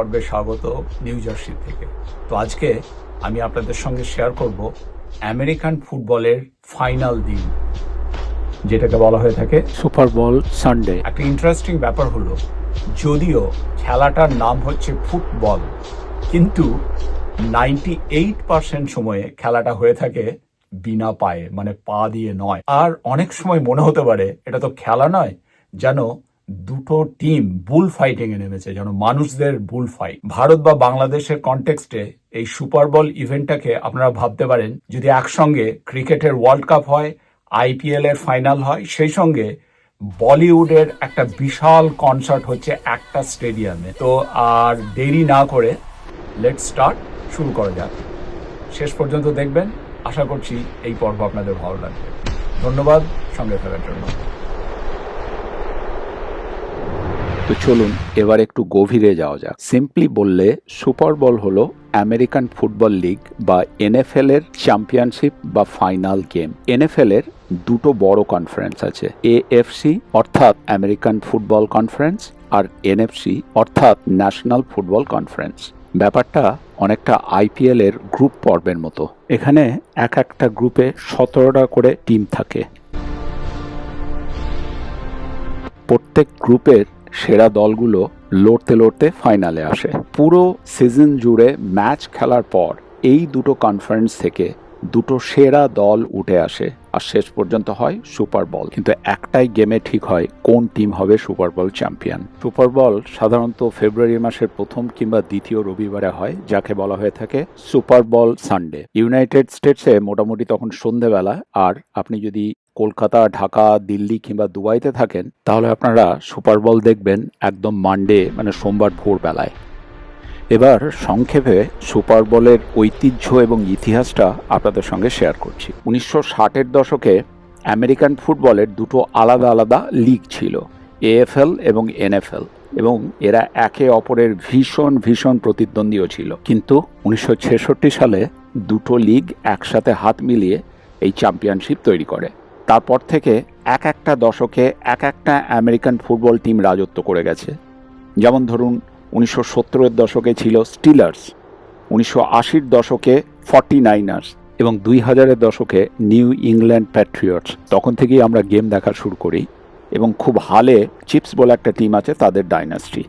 পর্বে স্বাগত new jersey থেকে। তো আজকে আমি আপনাদের সঙ্গে শেয়ার করব আমেরিকান ফুটবলের ফাইনাল দিন যেটাকে বলা হয়ে থাকে সুপার বল সানডে একটা ইন্টারেস্টিং ব্যাপার হলো যদিও খেলাটার নাম হচ্ছে ফুটবল কিন্তু নাইনটি এইট পার্সেন্ট সময়ে খেলাটা হয়ে থাকে বিনা পায়ে মানে পা দিয়ে নয়। আর অনেক সময় মনে হতে পারে এটা তো খেলা নয় যেন দুটো টিম বুল ফাইটিং এ নেমেছে, যেন মানুষদের বুল ফাইট ভারত বা বাংলাদেশের কনটেক্সটে এই সুপার বল ইভেন্টটাকে আপনারা ভাবতে পারেন, যদি একসঙ্গে ক্রিকেটের ওয়ার্ল্ড কাপ হয় আইপিএল এর ফাইনাল হয়, সেই সঙ্গে বলিউডের একটা বিশাল কনসার্ট হচ্ছে একটা স্টেডিয়ামে তো আর দেরি না করে লেট স্টার্ট শুরু করা যাক। শেষ পর্যন্ত দেখবেন, আশা করছি এই পর্ব আপনাদের ভালো লাগবে। ধন্যবাদ, সঙ্গে থাকার জন্য। তো চলুন এবার একটু গভীরে যাওয়া যাক। সিম্পলি বললে সুপার বল হলো আমেরিকান ফুটবল লিগ বা এনএফএল এর চ্যাম্পিয়নশিপ বা ফাইনাল গেম এনএফএল এর দুটো বড় কনফারেন্স আছে এএফসি অর্থাৎ আমেরিকান ফুটবল কনফারেন্স আর এনএফসি অর্থাৎ ন্যাশনাল ফুটবল কনফারেন্স ব্যাপারটা অনেকটা আইপিএল এর গ্রুপ পর্বের মতো। এখানে এক একটা গ্রুপে সতেরোটা করে টিম থাকে। প্রত্যেক গ্রুপের সেরা দলগুলো লড়তে লড়তে ফাইনালে আসে। পুরো সিজন জুড়ে ম্যাচ খেলার পর এই দুটো কনফারেন্স থেকে দুটো সেরা দল উঠে আসে আর শেষ পর্যন্ত হয় সুপার বল কিন্তু একটাই গেমে ঠিক হয় কোন টিম হবে super bowl champion super bowl সাধারণত ফেব্রুয়ারি মাসের প্রথম কিংবা দ্বিতীয় রবিবারে হয়, যাকে বলা হয়ে থাকে সুপার বল সানডে ইউনাইটেড স্টেটসে মোটামুটি তখন সন্ধেবেলা, আর আপনি যদি কলকাতা, ঢাকা, দিল্লি কিংবা দুবাইতে থাকেন, তাহলে আপনারা সুপার বল দেখবেন একদম মানডে মানে সোমবার ভোরবেলায়। এবার সংক্ষেপে সুপার বলের ঐতিহ্য এবং ইতিহাসটা আপনাদের সঙ্গে শেয়ার করছি। উনিশশো ষাটের দশকে আমেরিকান ফুটবলের দুটো আলাদা আলাদা লিগ ছিল, এএফএল এবং এনএফএল, এবং এরা একে অপরের ভীষণ ভীষণ প্রতিদ্বন্দ্বীও ছিল। কিন্তু উনিশশো ছেষট্টি সালে দুটো লিগ একসাথে হাত মিলিয়ে এই চ্যাম্পিয়নশিপ তৈরি করে। তারপর থেকে এক একটা দশকে এক একটা আমেরিকান ফুটবল টিম রাজত্ব করে গেছে। যেমন ধরুন, উনিশশো সত্তরের দশকে ছিল স্টিলার্স, উনিশশো আশির দশকে ফর্টি নাইনার্স এবং দুই হাজারের দশকে নিউ ইংল্যান্ড প্যাট্রিয়টস। তখন থেকেই আমরা গেম দেখা শুরু করি এবং খুব হালে চিপস বলে একটা টিম আছে তাদের ডাইনাস্টি।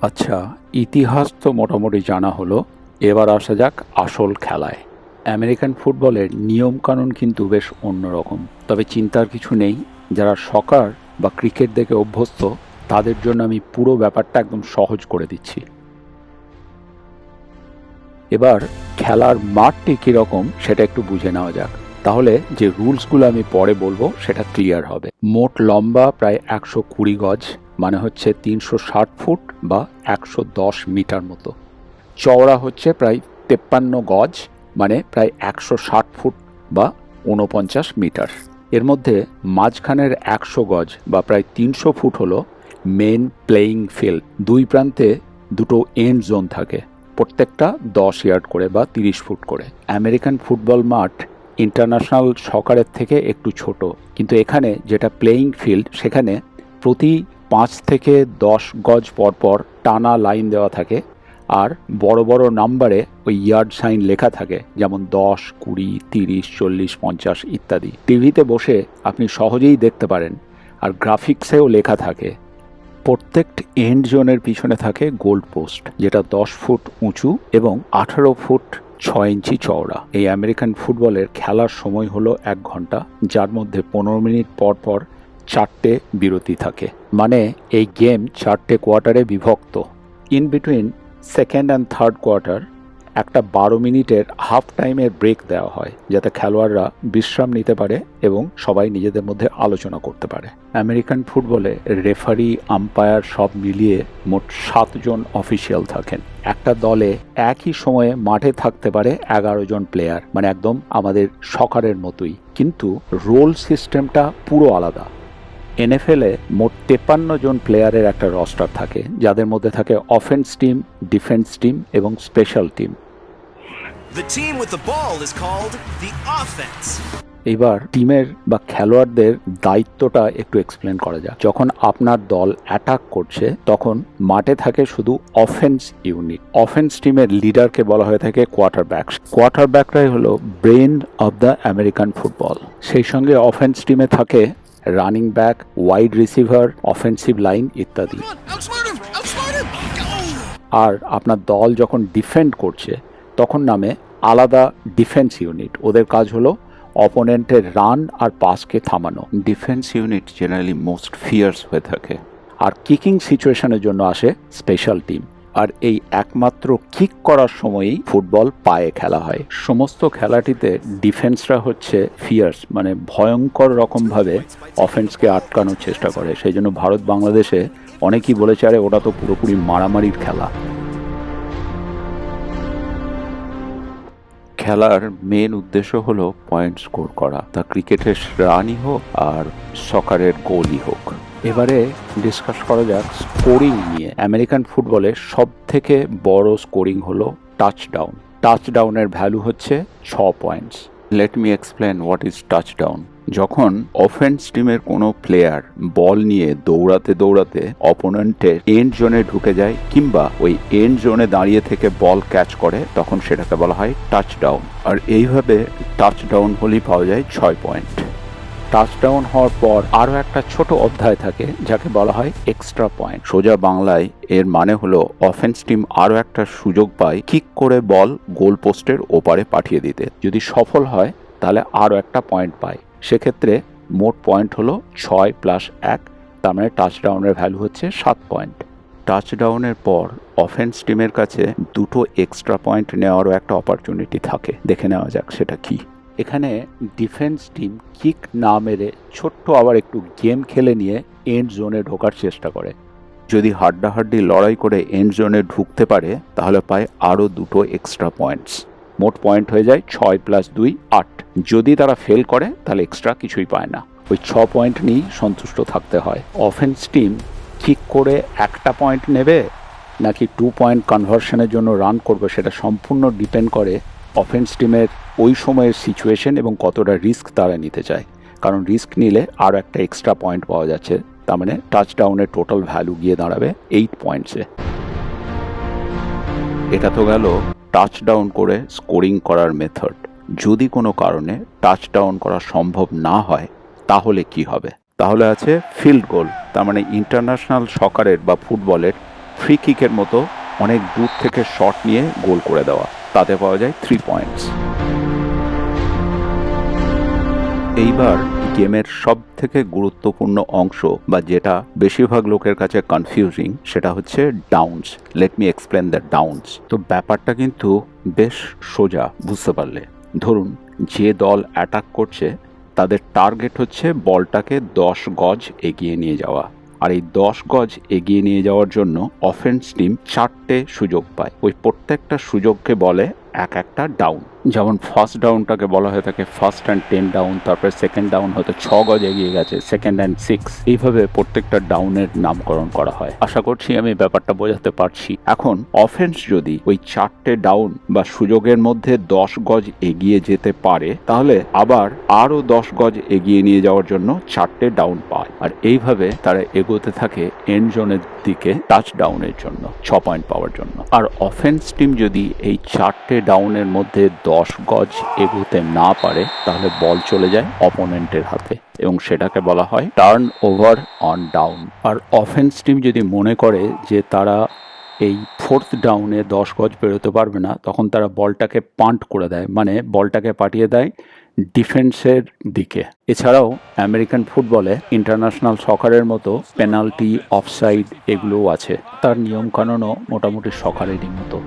আচ্ছা ইতিহাস তো মোটামুটি জানা হলো। এবার আসা যাক আসল খেলায়। আমেরিকান ফুটবলের নিয়মকানুন কিন্তু বেশ অন্যরকম। তবে চিন্তার কিছু নেই, যারা সকার বা ক্রিকেট দেখে অভ্যস্ত, তাদের জন্য আমি পুরো ব্যাপারটা একদম সহজ করে দিচ্ছি। এবার খেলার মাঠটি কীরকম সেটা একটু বুঝে নেওয়া যাক। তাহলে যে রুলসগুলো আমি পরে বলব, সেটা ক্লিয়ার হবে। মোট লম্বা প্রায় একশো কুড়ি গজ মানে হচ্ছে তিনশো ষাট ফুট বা একশো দশ মিটার মতো। চওড়া হচ্ছে প্রায় তেপ্পান্ন গজ মানে প্রায় একশো ষাট ফুট বা ঊনপঞ্চাশ মিটার। এর মধ্যে মাঝখানের একশো গজ বা প্রায় তিনশো ফুট হলো মেন প্লেয়িং ফিল্ড দুই প্রান্তে দুটো এন্ড জোন থাকে, প্রত্যেকটা দশ ইয়ার্ড করে বা তিরিশ ফুট করে। আমেরিকান ফুটবল মাঠ ইন্টারন্যাশনাল সকারের থেকে একটু ছোট, কিন্তু এখানে যেটা প্লেয়িং ফিল্ড সেখানে প্রতি পাঁচ থেকে দশ গজ পর পর টানা লাইন দেওয়া থাকে। আর বড় বড় নাম্বারে ওই ইয়ার্ড সাইন লেখা থাকে, যেমন দশ, কুড়ি, তিরিশ, চল্লিশ, পঞ্চাশ ইত্যাদি। টিভিতে বসে আপনি সহজেই দেখতে পারেন, আর গ্রাফিক্সেও লেখা থাকে। প্রত্যেক এন্ড জোনের পিছনে থাকে গোল্ড পোস্ট, যেটা দশ ফুট উঁচু এবং আঠারো ফুট ছয় ইঞ্চি চওড়া। এই আমেরিকান ফুটবলের খেলার সময় হলো এক ঘণ্টা, যার মধ্যে পনেরো মিনিট পর পর চারটে বিরতি থাকে। মানে এই গেম চারটে কোয়ার্টারে বিভক্ত। In between second and third quarter একটা বারো মিনিটের হাফ টাইমের ব্রেক দেওয়া হয়, যাতে খেলোয়াড়রা বিশ্রাম নিতে পারে এবং সবাই নিজেদের মধ্যে আলোচনা করতে পারে। আমেরিকান ফুটবলে রেফারি, আম্পায়ার সব মিলিয়ে মোট সাতজন অফিসিয়াল থাকেন। একটা দলে একই সময়ে মাঠে থাকতে পারে এগারো জন প্লেয়ার মানে একদম আমাদের সকারের মতোই। কিন্তু রোল সিস্টেমটা পুরো আলাদা। এনএফএলে মোট তেপান্ন জন প্লেয়ারের একটা রস্টার থাকে যাদের মধ্যে থাকে অফেন্স টিম ডিফেন্স টিম এবং special team The team with the ball is called the offense. এবার টিমের বা খেলোয়াড়দের দায়িত্বটা একটু এক্সপ্লেন করা যাক। যখন আপনার দল অ্যাটাক করছে তখন মাঠে থাকে শুধু অফেন্স ইউনিট অফেন্স টিমের লিডারকে বলা হয়ে থাকে কোয়ার্টার ব্যাক কোয়ার্টার ব্যাকরাই হলো brain of the American football সেই সঙ্গে অফেন্স টিমে থাকে running back wide receiver offensive line ইত্যাদি! আর আপনার দল যখন ডিফেন্ড করছে তখন নামে আলাদা ডিফেন্স ইউনিট ওদের কাজ হলো অপোনেন্টের রান আর পাসকে থামানো। Defense unit generally most fierce হয়ে থাকে। আর কিকিং সিচুয়েশনের জন্য আসে স্পেশাল টিম আর এই একমাত্র কিক করার সময়ই ফুটবল পায়ে খেলা হয়। সমস্ত খেলাটিতে ডিফেন্সরা হচ্ছে ফিয়ার্স মানে ভয়ঙ্কর রকমভাবে অফেন্সকে আটকানোর চেষ্টা করে। সেই জন্য ভারত বাংলাদেশে অনেকেই বলেছে, আরে, ওটা তো পুরোপুরি মারামারির খেলা। খেলার মেন উদ্দেশ্য হলো পয়েন্ট স্কোর করা। তা ক্রিকেটের রানই হোক আর সকারের গোলই হোক। এবারে ডিসকাস করা যাক স্কোরিং নিয়ে। আমেরিকান ফুটবলে সব থেকে বড় স্কোরিং হলো টাচডাউন টাচডাউনের ভ্যালু হচ্ছে ছ points let me explain what is touchdown যখন অফেন্স টিমের কোনো প্লেয়ার বল নিয়ে দৌড়াতে দৌড়াতে অপোনেন্টের এন্ড জোনে ঢুকে যায় কিংবা ওই এন্ড জোনে দাঁড়িয়ে থেকে বল ক্যাচ করে, তখন সেটাকে বলা হয় টাচডাউন আর এইভাবে টাচডাউন হলেই পাওয়া যায় ছয় পয়েন্ট টাচডাউন হওয়ার পর আরও একটা ছোট অধ্যায় থাকে, যাকে বলা হয় এক্সট্রা পয়েন্ট সোজা বাংলায় এর মানে হলো অফেন্স টিম আরও একটা সুযোগ পায় কিক করে বল গোল পোস্টের ওপারে পাঠিয়ে দিতে। যদি সফল হয়, তাহলে আরও একটা পয়েন্ট পায়। সেক্ষেত্রে মোট পয়েন্ট হলো ছয় প্লাস এক, তার মানে টাচডাউনের ভ্যালু হচ্ছে সাত পয়েন্ট টাচডাউনের পর অফেন্স টিমের কাছে দুটো এক্সট্রা পয়েন্ট নেওয়ারও একটা অপরচুনিটি থাকে। দেখে নেওয়া যাক সেটা কি। এখানে ডিফেন্স টিম কিক না মেরে ছোট্ট আবার একটু গেম খেলে নিয়ে এন্ড জোনে ঢোকার চেষ্টা করে। যদি হাড্ডাহাড্ডি লড়াই করে এন্ড জোনে ঢুকতে পারে, তাহলে পায় আরও দুটো এক্সট্রা পয়েন্টস মোট পয়েন্ট হয়ে যায় ছয় প্লাস দুই, আট। যদি তারা ফেল করে, তাহলে এক্সট্রা কিছুই পায় না। ওই ছ পয়েন্ট নিয়েই সন্তুষ্ট থাকতে হয়। অফেন্স টিম ঠিক করে একটা পয়েন্ট নেবে, নাকি টু পয়েন্ট কনভার্সনের জন্য রান করবে, সেটা সম্পূর্ণ ডিপেন্ড করে অফেন্স টিমের ওই সময়ের সিচুয়েশন এবং কতটা রিস্ক তারা নিতে চায়। কারণ রিস্ক নিলে আরও একটা এক্সট্রা পয়েন্ট পাওয়া যাচ্ছে। তার মানে টাচডাউনের টোটাল ভ্যালু গিয়ে দাঁড়াবে এইট পয়েন্টসে এটা তো গেল টাচডাউন করে স্কোরিং করার মেথড যদি কোনো কারণে টাচডাউন করা সম্ভব না হয়, তাহলে কি হবে? তাহলে আছে ফিল্ড গোল তার মানে ইন্টারন্যাশনাল সকারের বা ফুটবলের ফ্রি কিকের মতো অনেক দূর থেকে শট নিয়ে গোল করে দেওয়া। তাতে পাওয়া যায় থ্রি পয়েন্টস এইবার গেমের সব থেকে গুরুত্বপূর্ণ অংশ বা যেটা বেশিরভাগ লোকের কাছে কনফিউজিং সেটা হচ্ছে downs let me explain the downs তো ব্যাপারটা কিন্তু বেশ সোজা, বুঝতে পারলে। ধরুন, যে দল অ্যাটাক করছে, তাদের টার্গেট হচ্ছে বলটাকে দশ গজ এগিয়ে নিয়ে যাওয়া। আর এই দশ গজ এগিয়ে নিয়ে যাওয়ার জন্য অফেন্স টিম চারটে সুযোগ পায়। ওই প্রত্যেকটা সুযোগকে বলে এক একটা ডাউন যেমন ফার্স্ট ডাউনটাকে বলা হয়ে থাকে ফার্স্ট অ্যান্ড টেন ডাউন তারপরে সেকেন্ড ডাউন হয়তো ছ গজ এগিয়ে গেছে সেকেন্ড অ্যান্ড সিক্স এইভাবে প্রত্যেকটা ডাউনের নামকরণ করা হয়। আশা করছি আমি ব্যাপারটা বোঝাতে পারছি। এখন অফেন্স যদি ওই চারটে ডাউন বা সুযোগের মধ্যে দশ গজ এগিয়ে যেতে পারে, তাহলে আবার আরও দশ গজ এগিয়ে নিয়ে যাওয়ার জন্য চারটে ডাউন পায়। আর এইভাবে তারা এগোতে থাকে এন্ড জোনের দিকে টাচ ডাউনের জন্য, ছ পয়েন্ট পাওয়ার জন্য। আর অফেন্স টিম যদি এই চারটে ডাউনের মধ্যে দশ গজ এগোতে না পারে, তাহলে বল চলে যায় অপোনেন্টের হাতে এবং সেটাকে বলা হয় টার্ন ওভার অন ডাউন আর অফেন্স টিম যদি মনে করে যে তারা এই ফোর্থ ডাউনে দশ গজ বেরোতে পারবে না, তখন তারা বলটাকে পান্ট করে দেয় মানে বলটাকে পাঠিয়ে দেয় ডিফেন্সের দিকে। এছাড়াও আমেরিকান ফুটবলে ইন্টারন্যাশনাল সকারের মতো পেনাল্টি অফসাইড এগুলোও আছে। তার নিয়মকানুনও মোটামুটি সকারেরই মতো।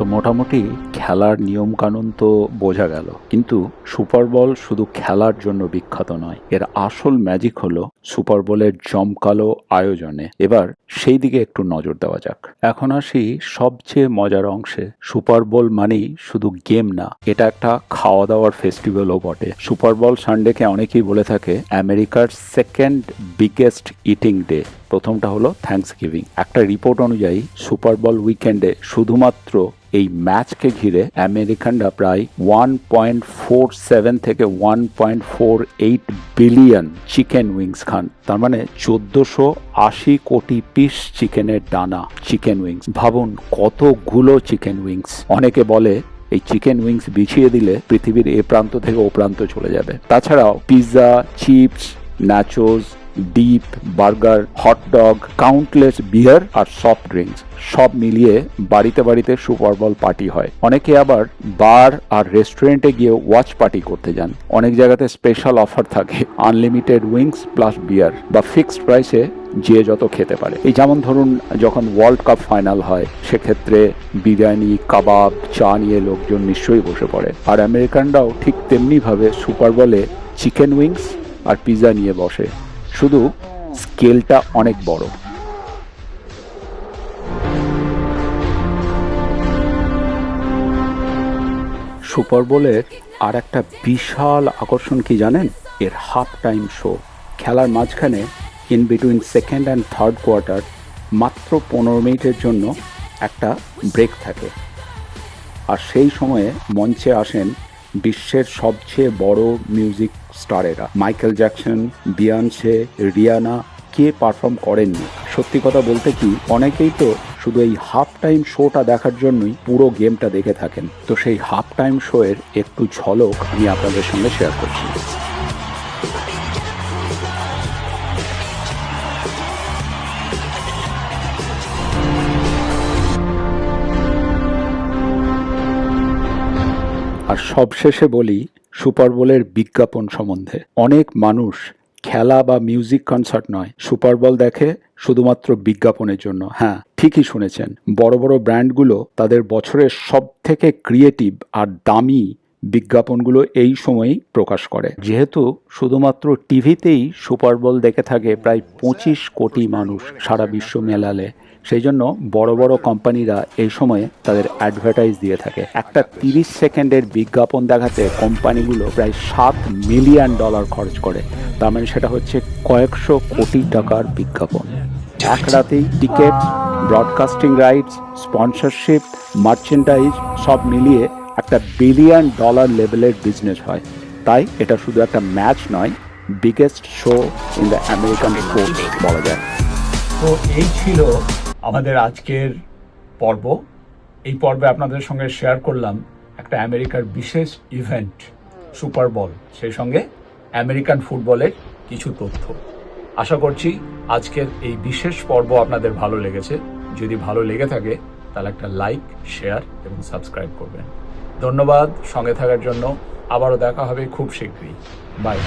তো মোটামুটি খেলার নিয়ম কানুন তো বোঝা গেল। কিন্তু সুপার বল শুধু খেলার জন্য বিখ্যাত নয়, এর আসল ম্যাজিক হলো সুপার বলের জমকালো আয়োজনে। এবার সেই দিকে একটু নজর দেওয়া যাক। এখন আসি সবচেয়ে মজার অংশে। সুপার বোল মানেই শুধু গেম না, এটা একটা খাওয়া দাওয়ার ফেস্টিভ্যালও বটে। সুপার বল সানডেকে অনেকেই বলে থাকে আমেরিকার সেকেন্ড বিগেস্ট ইটিং ডে প্রথমটা হলো থ্যাঙ্কস গিভিং একটা রিপোর্ট অনুযায়ী সুপার বল উইকেন্ডে শুধুমাত্র এই ম্যাচকে ঘিরে আমেরিকানরা প্রায় ওয়ান পয়েন্ট ফোর সেভেন থেকে one point four eight billion chicken wings খান। তার মানে চোদ্দশো আশি কোটি পিস চিকেনের দানা চিকেন উইংস ভাবুন কতগুলো চিকেন উইংস অনেকে বলে এই চিকেন উইংস বিছিয়ে দিলে পৃথিবীর এ প্রান্ত থেকে ও প্রান্ত চলে যাবে। তাছাড়াও pizza chips nachos dip burger hot dog countless beer আর সফট ড্রিঙ্কস। সব মিলিয়ে বাড়িতে বাড়িতে সুপার বল পার্টি হয়। অনেকে আবার বার আর রেস্টুরেন্টে গিয়ে ওয়াচ পার্টি করতে যান। অনেক জায়গাতে স্পেশাল অফার থাকে, আনলিমিটেড উইংস প্লাস বিয়ার বা ফিক্সড প্রাইসে যে যত খেতে পারে। এই যেমন ধরুন, যখন ওয়ার্ল্ড কাপ ফাইনাল হয়, সেক্ষেত্রে বিরিয়ানি, কাবাব, চা নিয়ে লোকজন নিশ্চয়ই বসে পড়ে। আর আমেরিকানরাও ঠিক তেমনিভাবে সুপার বলে চিকেন উইংস আর পিৎজা নিয়ে বসে। শুধু স্কেলটা অনেক বড়। সুপার বোলের আর একটা বিশাল আকর্ষণ কি জানেন? এর হাফ টাইম শো খেলার মাঝখানে in between second and third quarter মাত্র পনেরো মিনিটের জন্য একটা ব্রেক থাকে। আর সেই সময়ে মঞ্চে আসেন বিশ্বের সবচেয়ে বড় মিউজিক স্টারেরা মাইকেল জ্যাকসন বিয়ানসে রিয়ানা কে পারফর্ম করেননি? সত্যি কথা বলতে কি, অনেকেই তো শুধু এই হাফ টাইম শোটা দেখার জন্যই পুরো গেমটা দেখে থাকেন। তো সেই হাফ টাইম শো এর একটু ঝলক আমি আপনাদের সঙ্গে শেয়ার করছি। সবশেষে বলি, সুপার বোলের বিজ্ঞাপন সম্বন্ধে। অনেক মানুষ খেলা বা মিউজিক কনসার্ট নয়, সুপার বল দেখে শুধুমাত্র বিজ্ঞাপনের জন্য। হ্যাঁ ঠিকই শুনেছেন, বড় বড় ব্র্যান্ডগুলো তাদের বছরের সব থেকে ক্রিয়েটিভ আর দামি বিজ্ঞাপনগুলো এই সময়ই প্রকাশ করে। যেহেতু শুধুমাত্র টিভিতেই সুপার বল দেখে থাকে প্রায় পঁচিশ কোটি মানুষ সারা বিশ্ব মেলালে। সেই জন্য বড় বড় কোম্পানিরা এই সময়ে তাদের অ্যাডভার্টাইজ দিয়ে থাকে। একটা তিরিশ সেকেন্ডের বিজ্ঞাপন দেখাতে কোম্পানিগুলো প্রায় সাত মিলিয়ন ডলার খরচ করে। তার মানে সেটা হচ্ছে কয়েকশো কোটি টাকার বিজ্ঞাপন। এক রাতেই ticket broadcasting rights sponsorship merchandise সব মিলিয়ে একটা বিলিয়ন ডলার লেভেলের বিজনেস হয়। তাই এটা শুধু একটা ম্যাচ নয় biggest show in the American sports বলা যায়। তো এই ছিল আমাদের আজকের পর্ব। এই পর্বে আপনাদের সঙ্গে শেয়ার করলাম একটা আমেরিকার বিশেষ ইভেন্ট সুপার বল সেই সঙ্গে আমেরিকান ফুটবলের কিছু তথ্য। আশা করছি আজকের এই বিশেষ পর্ব আপনাদের ভালো লেগেছে। যদি ভালো লেগে থাকে, তাহলে একটা লাইক শেয়ার এবং সাবস্ক্রাইব করবেন। ধন্যবাদ সঙ্গে থাকার জন্য। আবারও দেখা হবে খুব শীঘ্রই। বাই